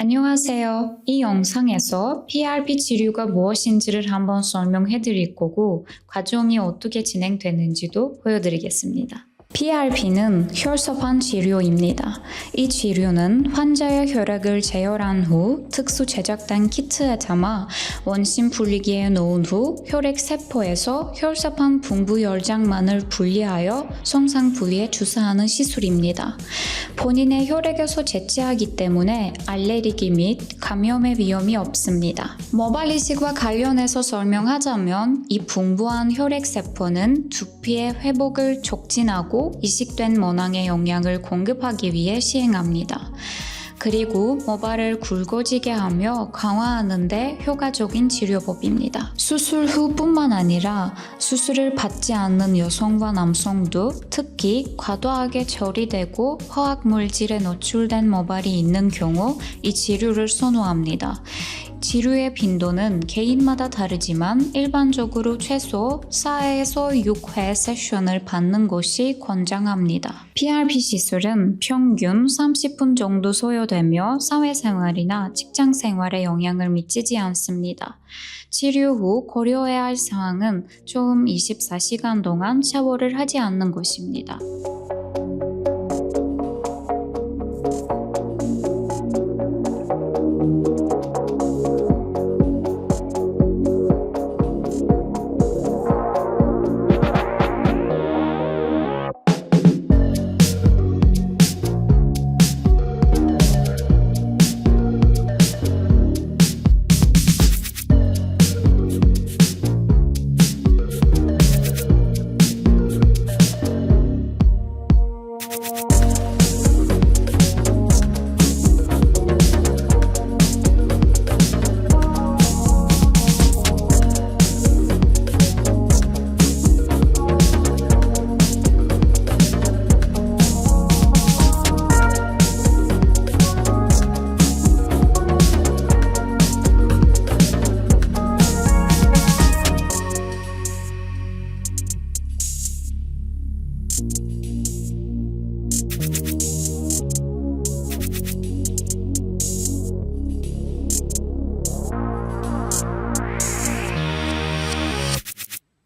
안녕하세요. 이 영상에서 PRP 치료가 무엇인지를 한번 설명해 드릴 거고, 과정이 어떻게 진행되는지도 보여드리겠습니다. PRP는 혈소판 치료입니다. 이 치료는 환자의 혈액을 제어한 후 특수 제작된 키트에 담아 원심 분리기에 놓은 후 혈액 세포에서 혈소판 분부 열장만을 분리하여 손상 부위에 주사하는 시술입니다. 본인의 혈액에서 제치하기 때문에 알레르기 및 감염의 위험이 없습니다. 모발 이식과 관련해서 설명하자면 이 분부한 혈액 세포는 두피의 회복을 촉진하고 이식된 모낭에 영양을 공급하기 위해 시행합니다. 그리고 모발을 굵어지게 하며 강화하는데 효과적인 치료법입니다. 수술 후뿐만 아니라 수술을 받지 않는 여성과 남성도 특히 과도하게 처리되고 화학 물질에 노출된 모발이 있는 경우 이 치료를 선호합니다. 치료의 빈도는 개인마다 다르지만 일반적으로 최소 4에서 6회 세션을 받는 것이 권장합니다. PRP 시술은 평균 30분 정도 소요되며 사회생활이나 직장생활에 영향을 미치지 않습니다. 치료 후 고려해야 할 사항은 총 24시간 동안 샤워를 하지 않는 것입니다. Música